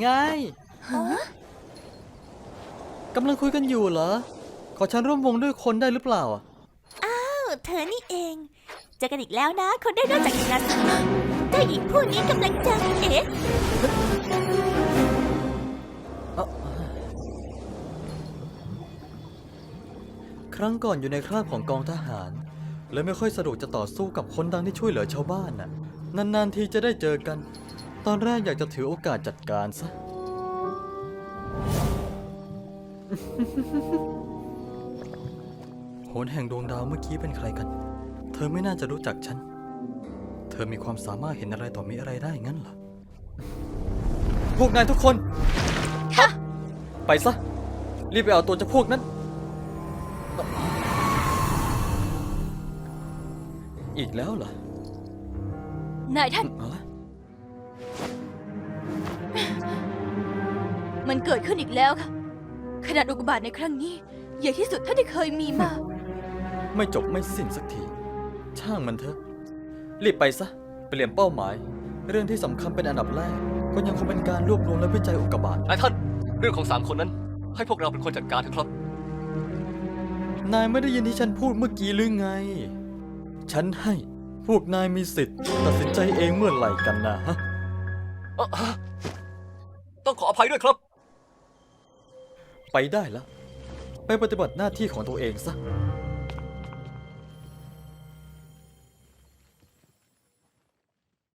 ไงกำลังคุยกันอยู่เหรอ ขอฉันร่วมวงด้วยคนได้หรือเปล่าอะอ้าวเธอนี่เอง เจอกันอีกแล้วนะ คนได้นอกจากอีกแล้วเจ้าหญิงผู้นี้กำลังจะเอ๊ะครั้งก่อนอยู่ในคราบของกองทหารเลยไม่ค่อยสะดวกจะต่อสู้กับคนดังที่ช่วยเหลือชาวบ้านน่ะ นานๆทีจะได้เจอกัน ตอนแรกอยากจะถือโอกาสจัดการซะ โหนแห่งดวงดาวเมื่อกี้เป็นใครกัน เธอไม่น่าจะรู้จักฉัน เธอมีความสามารถเห็นอะไรต่อมีอะไรได้งั้นเหรอ พวกนายทุกคน ไปซะ รีบไปเอาตัวเจ้าพวกนั้น อีกแล้วเหรอ นายท่านอ๋อ มันเกิดขึ้นอีกแล้วค่ะ ขนาดอุกกาบาตในครั้งนี้ใหญ่ที่สุดเท่าที่เคยมีมา ไม่จบไม่สิ้นสักที ช่างมันเถอะ รีบไปซะ เปลี่ยนเป้าหมาย เรื่องที่สำคัญเป็นอันดับแรก ก็ยังคงเป็นการรวบรวมและวิจัยอุกกาบาต นายท่าน เรื่องของสามคนนั้น ให้พวกเราเป็นคนจัดการเถอะครับ นายไม่ได้ยินที่ฉันพูดเมื่อกี้หรือไง ฉันให้พวกนายมีสิทธิ์ ตัดสินใจเองเมื่อไหร่กันนะฮะ เอ่อฮะ ต้องขออภัยด้วยครับ ไปได้แล้ว ไปปฏิบัติหน้าที่ของตัวเองซะ